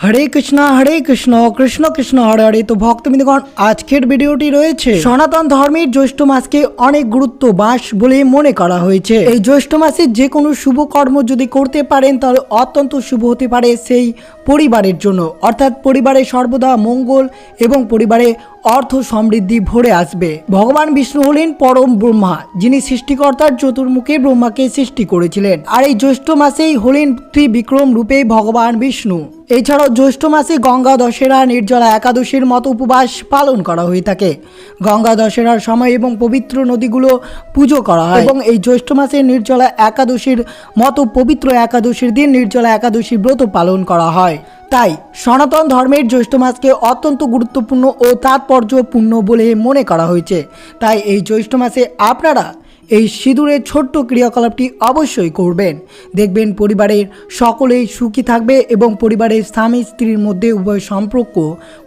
হরে কৃষ্ণ হরে কৃষ্ণ কৃষ্ণ কৃষ্ণ, হরে হরে। তো ভক্তবৃন্দগণ, আজকের ভিডিওটি রয়েছে সনাতন ধর্মের জ্যৈষ্ঠ মাসকে অনেক গুরুত্ব বাস বলে মনে করা হয়েছে। এই জ্যৈষ্ঠ মাসে যে কোনো শুভ কর্ম যদি করতে পারেন, তাহলে অত্যন্ত শুভ হতে পারে সেই পরিবারের জন্য। অর্থাৎ পরিবারে সর্বদা মঙ্গল এবং পরিবারে অর্থ সমৃদ্ধি ভরে আসবে। ভগবান বিষ্ণু হলেন পরম ব্রহ্মা, যিনি সৃষ্টিকর্তার চতুর্মুখে ব্রহ্মাকে সৃষ্টি করেছিলেন। আর এই জ্যৈষ্ঠ মাসেই হলেন ত্রিবিক্রম রূপে ভগবান বিষ্ণু। এছাড়াও জ্যৈষ্ঠ মাসে গঙ্গা দশেরা নির্জলা একাদশীর মতো উপবাস পালন করা হয়ে থাকে। গঙ্গা দশেরার সময় এবং পবিত্র নদীগুলো পুজো করা হয়। এবং এই জ্যৈষ্ঠ মাসে নির্জলা একাদশীর মতো পবিত্র একাদশীর দিন নির্জলা একাদশী ব্রত পালন করা হয়। তাই সনাতন ধর্মের জ্যৈষ্ঠ মাসকে অত্যন্ত গুরুত্বপূর্ণ ও তাৎপর্যপূর্ণ বলে মনে করা হয়েছে। তাই এই জ্যৈষ্ঠ মাসে আপনারা এই সিঁদুরের ছোট্ট ক্রিয়াকলাপটি অবশ্যই করবেন। দেখবেন পরিবারের সকলেই সুখী থাকবে এবং পরিবারের স্বামী স্ত্রীর মধ্যে উভয় সম্পর্ক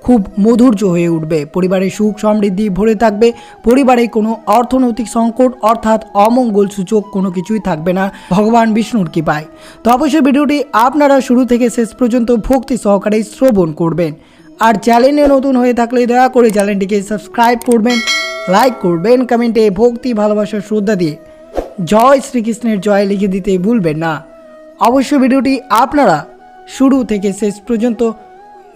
খুব মধুর্য হয়ে উঠবে। পরিবারের সুখ সমৃদ্ধি ভরে থাকবে। পরিবারে কোনো অর্থনৈতিক সংকট অর্থাৎ অমঙ্গল সূচক কোনো কিছুই থাকবে না। ভগবান বিষ্ণুর কৃপায়। তো অবশ্যই ভিডিওটি আপনারা শুরু থেকে শেষ পর্যন্ত ভক্তি সহকারে শ্রবণ করবেন। আর চ্যানেলে নতুন হয়ে থাকলে দয়া করে চ্যানেলটিকে সাবস্ক্রাইব করবেন। লাইক করবেন কমেন্টে ভক্তি, ভালোবাসা, শ্রদ্ধা দিয়ে। জয় শ্রীকৃষ্ণের জয় লিখে দিতে ভুলবেন না। অবশ্যই ভিডিওটি আপনারা শুরু থেকে শেষ পর্যন্ত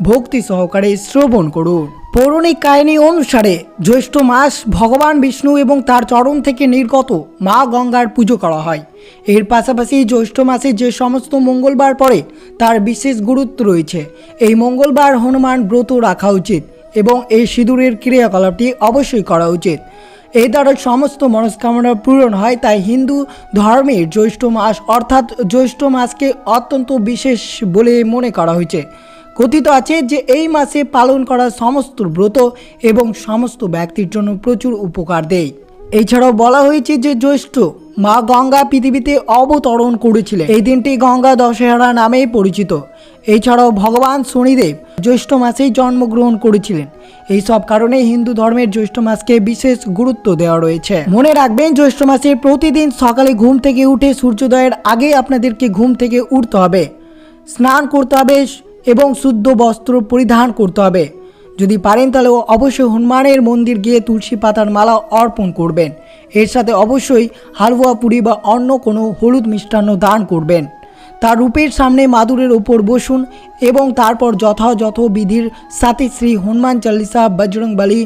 ভক্তি সহকারে শ্রবণ করুন। পৌরাণিক কাহিনী অনুসারে জ্যৈষ্ঠ মাস ভগবান বিষ্ণু এবং তার চরণ থেকে নির্গত মা গঙ্গার পুজো করা হয়। এর পাশাপাশি জ্যৈষ্ঠ মাসে যে সমস্ত মঙ্গলবার পড়ে, তার বিশেষ গুরুত্ব রয়েছে। এই মঙ্গলবার হনুমান ব্রত রাখা উচিত। এবং এই সিঁদুরের ক্রিয়াকলাপটি অবশ্যই করা উচিত। এই দ্বারা সমস্ত মনস্কামনা পূরণ হয় তাই হিন্দু ধর্মের জ্যৈষ্ঠ মাস অর্থাৎ জ্যৈষ্ঠ মাসকে অত্যন্ত বিশেষ বলে মনে করা হয়েছে। কথিত আছে যে এই মাসে পালন করা সমস্ত ব্রত এবং সমস্ত ব্যক্তির জন্য প্রচুর উপকার দেয়। এছাড়াও বলা হয়েছে যে জ্যৈষ্ঠ মা গঙ্গা পৃথিবীতে অবতরণ করেছিলেন। এই দিনটি গঙ্গা দশেহরা নামেই পরিচিত। এছাড়াও ভগবান শনিদেব জ্যৈষ্ঠ মাসেই জন্মগ্রহণ করেছিলেন। এই সব কারণে হিন্দু ধর্মের জ্যৈষ্ঠ মাসকে বিশেষ গুরুত্ব দেওয়া রয়েছে। মনে রাখবেন, জ্যৈষ্ঠ মাসে প্রতিদিন সকালে ঘুম থেকে উঠে সূর্যোদয়ের আগে আপনাদেরকে ঘুম থেকে উঠতে হবে। স্নান করতে হবে এবং শুদ্ধ বস্ত্র পরিধান করতে হবে। যদি পারেন তাহলে অবশ্যই হনুমানের মন্দির গিয়ে তুলসী পাতার মালা অর্পণ করবেন। এর সাথে অবশ্যই হালুয়া পুরি বা অন্য কোনো হলুদ মিষ্টান্ন দান করবেন। তার রূপের সামনে মাদুরের ওপর বসুন এবং তারপর যথাযথ বিধির সাথে শ্রী হনুমান চালিসা বজরংবলী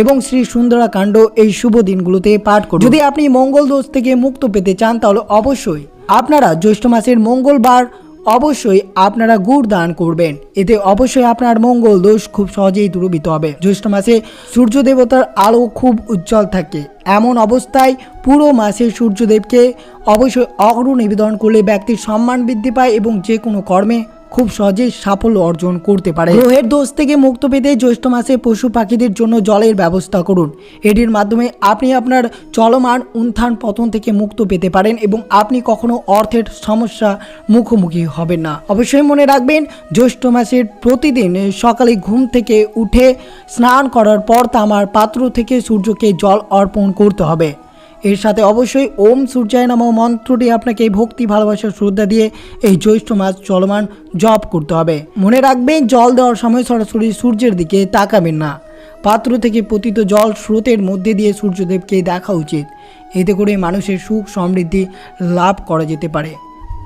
এবং শ্রী সুন্দরাকাণ্ড এই শুভ দিনগুলোতে পাঠ করুন। যদি আপনি মঙ্গল দোষ থেকে মুক্ত পেতে চান তাহলে অবশ্যই আপনারা জ্যৈষ্ঠ মাসের মঙ্গলবার অবশ্যই আপনারা গুড় দান করবেন। এতে অবশ্যই আপনার মঙ্গল দোষ খুব সহজেই দূরবিত হবে। জ্যৈষ্ঠ মাসে সূর্য দেবতার আলো খুব উজ্জ্বল থাকে। এমন অবস্থায় পুরো মাসে সূর্যদেবকে অবশ্যই অগ্র নিবেদন করলে ব্যক্তির সম্মান বৃদ্ধি পায় এবং যে কোনো কর্মে খুব সহজেই সাফল্য অর্জন করতে পারে। গ্রহের দোষ থেকে মুক্ত পেতে জ্যৈষ্ঠ মাসে পশু পাখিদের জন্য জলের ব্যবস্থা করুন। এটির মাধ্যমে আপনি আপনার চলমান উত্থান পতন থেকে মুক্ত পেতে পারেন এবং আপনি কখনো অর্থের সমস্যা মুখোমুখি হবেন না। অবশ্যই মনে রাখবেন, জ্যৈষ্ঠ মাসের প্রতিদিন সকালে ঘুম থেকে উঠে স্নান করার পর তামার পাত্র থেকে সূর্যকে জল অর্পণ করতে হবে। এর সাথে অবশ্যই ওম সূর্যায় নম মন্ত্রটি আপনাকে ভক্তি ভালোবাসা শ্রদ্ধা দিয়ে এই জ্যৈষ্ঠ মাস চলমান জপ করতে হবে। মনে রাখবেন, জল দেওয়ার সময় সরাসরি সূর্যের দিকে তাকাবেন না। পাত্র থেকে পতিত জল স্রোতের মধ্যে দিয়ে সূর্যদেবকে দেখা উচিত। এতে করে মানুষের সুখ সমৃদ্ধি লাভ করা যেতে পারে।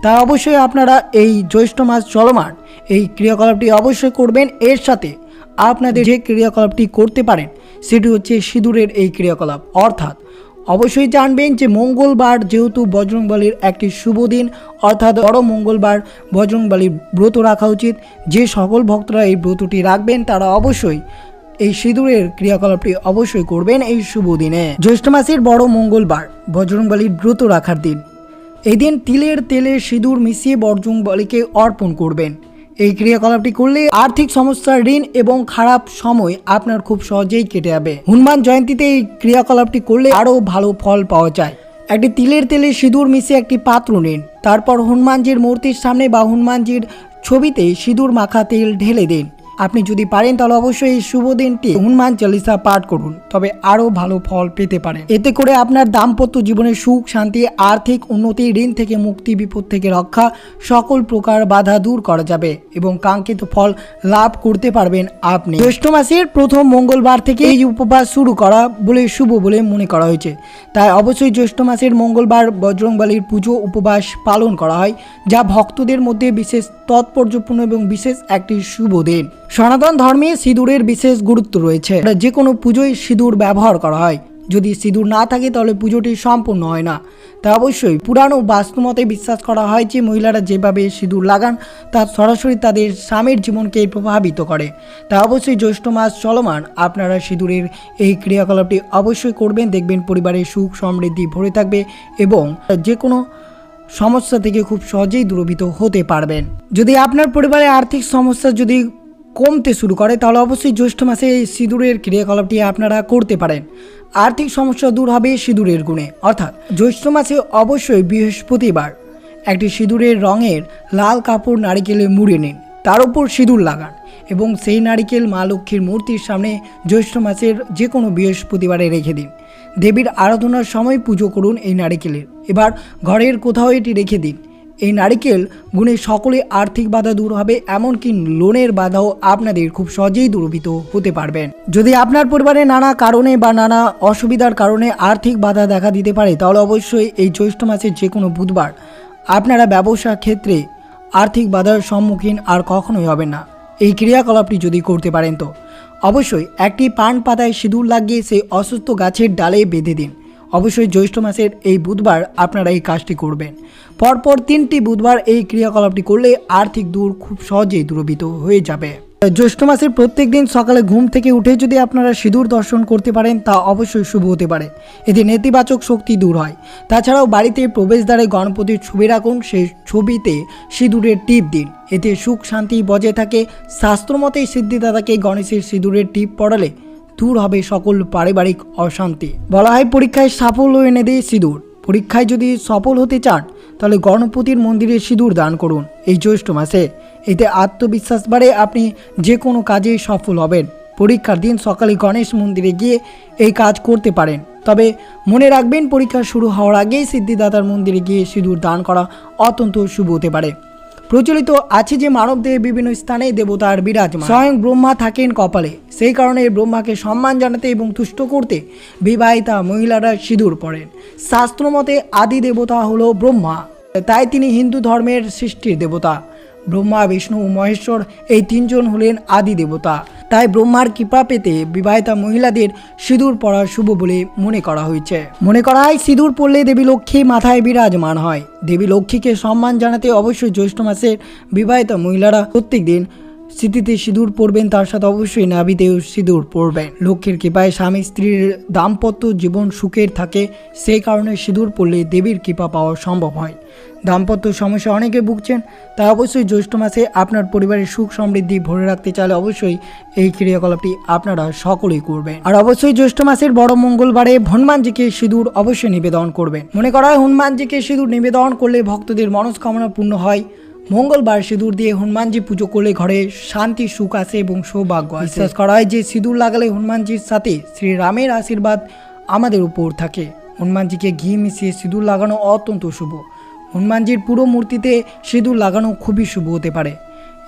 তা অবশ্যই আপনারা এই জ্যৈষ্ঠ মাস চলমান এই ক্রিয়াকলাপটি অবশ্যই করবেন। এর সাথে আপনাদের যে ক্রিয়াকলাপটি করতে পারেন, সেটি হচ্ছে সিঁদুরের এই ক্রিয়াকলাপ। অর্থাৎ অবশ্যই জানবেন যে মঙ্গলবার যেহেতু বজরংবলীর একটি শুভ দিন, অর্থাৎ বড় মঙ্গলবার বজরংবলীর ব্রত রাখা উচিত। যে সকল ভক্তরা এই ব্রতটি রাখবেন, তারা অবশ্যই এই সিঁদুরের ক্রিয়াকলাপটি অবশ্যই করবেন এই শুভ দিনে। জ্যৈষ্ঠ মাসের বড় মঙ্গলবার বজরংবলীর ব্রত রাখার দিন। এই দিন তিলের তেলে সিঁদুর মিশিয়ে বজরংবলীকে অর্পণ করবেন। এই ক্রিয়াকলাপটি করলে আর্থিক সমস্যা, ঋণ এবং খারাপ সময় আপনার খুব সহজেই কেটে যাবে। হনুমান জয়ন্তীতে এই ক্রিয়াকলাপটি করলে আরও ভালো ফল পাওয়া যায়। একটি তিলের তেলে সিঁদুর মিশে একটি পাত্র নিন। তারপর হনুমানজির মূর্তির সামনে বা হনুমানজির ছবিতে সিঁদুর মাখা তেল ঢেলে দিন। আপনি যদি পারেন তাহলে অবশ্যই এই শুভ দিনটি হনুমান চালিসা পাঠ করুন, তবে আরও ভালো ফল পেতে পারেন। এতে করে আপনার দাম্পত্য জীবনে সুখ, শান্তি, আর্থিক উন্নতি, ঋণ থেকে মুক্তি, বিপদ থেকে রক্ষা সকল প্রকার বাধা দূর করা যাবে এবং কাঙ্ক্ষিত ফল লাভ করতে পারবেন আপনি। জ্যৈষ্ঠ মাসের প্রথম মঙ্গলবার থেকে এই উপবাস শুরু করা বলে শুভ বলে মনে করা হয়েছে। তাই অবশ্যই জ্যৈষ্ঠ মাসের মঙ্গলবার বজরংবলীর পুজো উপবাস পালন করা হয়, যা ভক্তদের মধ্যে বিশেষ তাৎপর্যপূর্ণ এবং বিশেষ একটি শুভ দিন। সনাতন ধর্মে সিঁদুরের বিশেষ গুরুত্ব রয়েছে। যে কোনো পুজোয় সিঁদুর ব্যবহার করা হয়। যদি সিঁদুর না থাকে, তাহলে পুজোটি সম্পূর্ণ হয় না। তা অবশ্যই পুরানো বাস্তুমতে বিশ্বাস করা হয় যে, মহিলারা যেভাবে সিঁদুর লাগান, তা সরাসরি তাদের স্বামীর জীবনকে প্রভাবিত করে। তা অবশ্যই জ্যৈষ্ঠ মাস চলমান আপনারা সিঁদুরের এই ক্রিয়াকলাপটি অবশ্যই করবেন। দেখবেন পরিবারের সুখ সমৃদ্ধি ভরে থাকবে এবং যে কোনো সমস্যা থেকে খুব সহজেই দূরভীত হতে পারবেন। যদি আপনার পরিবারে আর্থিক সমস্যা যদি কমতে শুরু করে, তাহলে অবশ্যই জ্যৈষ্ঠ মাসে সিঁদুরের ক্রিয়াকলাপটি আপনারা করতে পারেন। আর্থিক সমস্যা দূর হবে সিঁদুরের গুণে। অর্থাৎ জ্যৈষ্ঠ মাসে অবশ্যই বৃহস্পতিবার একটি সিঁদুরের রঙের লাল কাপড় নারিকেলে মুড়ে নিন। তার উপর সিঁদুর লাগান এবং সেই নারিকেল মা লক্ষ্মীর মূর্তির সামনে জ্যৈষ্ঠ মাসের যে কোনো বৃহস্পতিবারে রেখে দিন। দেবীর আরাধনার সময় পুজো করুন এই নারিকেলের। এবার ঘরের কোথাও এটি রেখে দিন। এই নারিকেল গুণে সকলে আর্থিক বাধা দূর হবে, এমনকি লোনের বাধাও আপনাদের খুব সহজেই দূরভূত হতে পারবেন যদি আপনার পরিবারে নানা কারণে বা নানা অসুবিধার কারণে আর্থিক বাধা দেখা দিতে পারে, তাহলে অবশ্যই এই জ্যৈষ্ঠ মাসের যে কোনো বুধবার আপনারা ব্যবসা ক্ষেত্রে আর্থিক বাধার সম্মুখীন আর কখনোই হবেন না। এই ক্রিয়াকলাপটি যদি করতে পারেন তো। অবশ্যই একটি পান পাতায় সিঁদুর লাগিয়ে সেই অসুস্থ গাছের ডালে বেঁধে দিন। অবশ্যই জ্যৈষ্ঠ মাসের এই বুধবার আপনারা এই কাজটি করবেন। পরপর তিনটি বুধবার এই ক্রিয়াকলাপটি করলে আর্থিক দূর খুব সহজেই দূরভীত হয়ে যাবে। জ্যৈষ্ঠ মাসের প্রত্যেক দিন সকালে ঘুম থেকে উঠে যদি আপনারা সিঁদুর দর্শন করতে পারেন, তা অবশ্যই শুভ হতে পারে। এতে নেতিবাচক শক্তি দূর হয়। তাছাড়াও বাড়িতে প্রবেশদ্বারে গণপতির ছবি রাখুন, সেই ছবিতে সিঁদুরের টিপ দিন। এতে সুখ শান্তি বজায় থাকে। শাস্ত্রমতে সিদ্ধিদাতাকে গণেশের সিঁদুরের টিপ পড়ালে দূর হবে সকল পারিবারিক অশান্তি। বলা হয় পরীক্ষায় সাফল্য এনে দেয় সিঁদুর। পরীক্ষায় যদি সফল হতে চান, তাহলে গণপতির মন্দিরে সিঁদুর দান করুন এই জ্যৈষ্ঠ মাসে। এতে আত্মবিশ্বাস বাড়ে আপনি যে কোনো কাজে সফল হবেন। পরীক্ষার দিন সকালে গণেশ মন্দিরে গিয়ে এই কাজ করতে পারেন। তবে মনে রাখবেন, পরীক্ষা শুরু হওয়ার আগেই সিদ্ধিদাতার মন্দিরে গিয়ে সিঁদুর দান করা অত্যন্ত শুভ হতে পারে। প্রচলিত আছে যে মানবদেহে বিভিন্ন স্থানে দেবতার বিরাজ স্বয়ং ব্রহ্মা থাকেন কপালে। সেই কারণে ব্রহ্মাকে সম্মান জানাতে এবং তুষ্ট করতে বিবাহিতা মহিলারা সিঁদুর পড়েন শাস্ত্রমতে আদি দেবতা হল ব্রহ্মা। তাই তিনি হিন্দু ধর্মের সৃষ্টির দেবতা। ব্রহ্মা, বিষ্ণু মহেশ্বর এই তিনজন হলেন আদি দেবতা। তাই ব্রহ্মার কৃপা পেতে বিবাহিতা মহিলাদের সিঁদুর পরা শুভ বলে মনে করা হয়েছে। মনে করা হয় সিঁদুর পড়লে দেবী লক্ষ্মী মাথায় বিরাজমান হয়। দেবী লক্ষ্মীকে সম্মান জানাতে অবশ্যই জ্যৈষ্ঠ মাসের বিবাহিতা মহিলারা প্রত্যেক দিন স্মৃতিতে সিঁদুর পরবেন, তার সাথে অবশ্যই নাভিতেও সিঁদুর পরবেন। লক্ষ্মীর কৃপায় স্বামী স্ত্রীর দাম্পত্য জীবন সুখের থাকে, সেই কারণে সিঁদুর পরলে দেবীর কৃপা পাওয়া সম্ভব হয়। দাম্পত্য সমস্যা অনেকে ভুগছেন তাই অবশ্যই জ্যৈষ্ঠ মাসে আপনার পরিবারের সুখ সমৃদ্ধি ভরে রাখতে চাইলে অবশ্যই এই ক্রিয়াকলাপটি আপনারা সকলেই করবেন। আর অবশ্যই জ্যৈষ্ঠ মাসের বড় মঙ্গলবারে হনুমানজিকে সিঁদুর অবশ্যই নিবেদন করবেন। মনে করা হয়, হনুমানজিকে সিঁদুর নিবেদন করলে ভক্তদের মনস্কামনা পূর্ণ হয়। মঙ্গলবার সিঁদুর দিয়ে হনুমানজি পুজো করলে ঘরে শান্তি সুখ আসে এবং সৌভাগ্য বিশ্বাস করা হয় যে সিঁদুর লাগালে হনুমানজির সাথে শ্রীরামের আশীর্বাদ আমাদের উপর থাকে। হনুমানজিকে ঘি মিশিয়ে সিঁদুর লাগানো অত্যন্ত শুভ। হনুমানজির পুরো মূর্তিতে সিঁদুর লাগানো খুবই শুভ হতে পারে।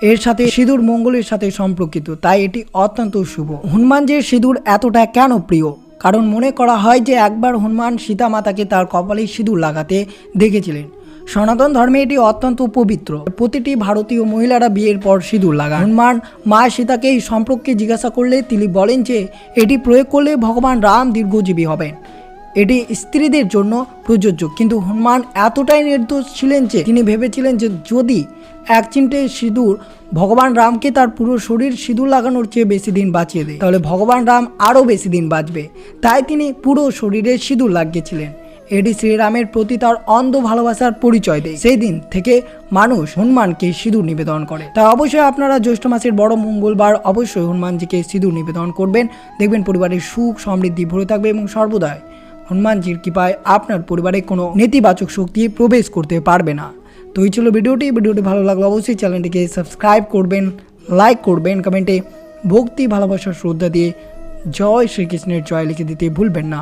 এর সাথে সিঁদুর মঙ্গলের সাথে সম্পর্কিত তাই এটি অত্যন্ত শুভ। হনুমানজির সিঁদুর এতটা কেন প্রিয়? কারণ মনে করা হয় যে একবার হনুমান সীতা মাতাকে তার কপালে সিঁদুর লাগাতে দেখেছিলেন। সনাতন ধর্মে এটি অত্যন্ত পবিত্র। প্রতিটি ভারতীয় মহিলারা বিয়ের পর সিঁদুর লাগান। হনুমান মা সীতাকে এই সম্পর্কে জিজ্ঞাসা করলে তিনি বলেন যে, এটি প্রয়োগ করলে ভগবান রাম দীর্ঘজীবী হবেন। এটি স্ত্রীদের জন্য প্রযোজ্য। কিন্তু হনুমান এতটাই নির্দোষ ছিলেন যে, তিনি ভেবেছিলেন যে যদি এক চিনটে সিঁদুর ভগবান রামকে তার পুরো শরীর সিঁদুর লাগানোর চেয়ে বেশি দিন বাঁচিয়ে দেয়, তাহলে ভগবান রাম আরও বেশি দিন বাঁচবে। তাই তিনি পুরো শরীরে সিঁদুর লাগিয়েছিলেন। এটি শ্রীরামের প্রতি তার অন্ধ ভালোবাসার পরিচয় দেয়। সেই দিন থেকে মানুষ হনুমানকে সিঁদুর নিবেদন করে। তাই অবশ্যই আপনারা জ্যৈষ্ঠ মাসের বড় মঙ্গলবার অবশ্যই হনুমানজিকে সিঁদুর নিবেদন করবেন। দেখবেন পরিবারের সুখ সমৃদ্ধি ভরে থাকবে এবং সর্বদাই হনুমানজির কৃপায় আপনার পরিবারে কোনো নেতিবাচক শক্তি প্রবেশ করতে পারবে না। তো এই ছিল ভিডিওটি। ভিডিওটি ভালো লাগল অবশ্যই চ্যানেলটিকে সাবস্ক্রাইব করবেন, লাইক করবেন, কমেন্টে ভক্তি, ভালোবাসা, শ্রদ্ধা দিয়ে জয় শ্রীকৃষ্ণের জয় লিখে দিতে ভুলবেন না।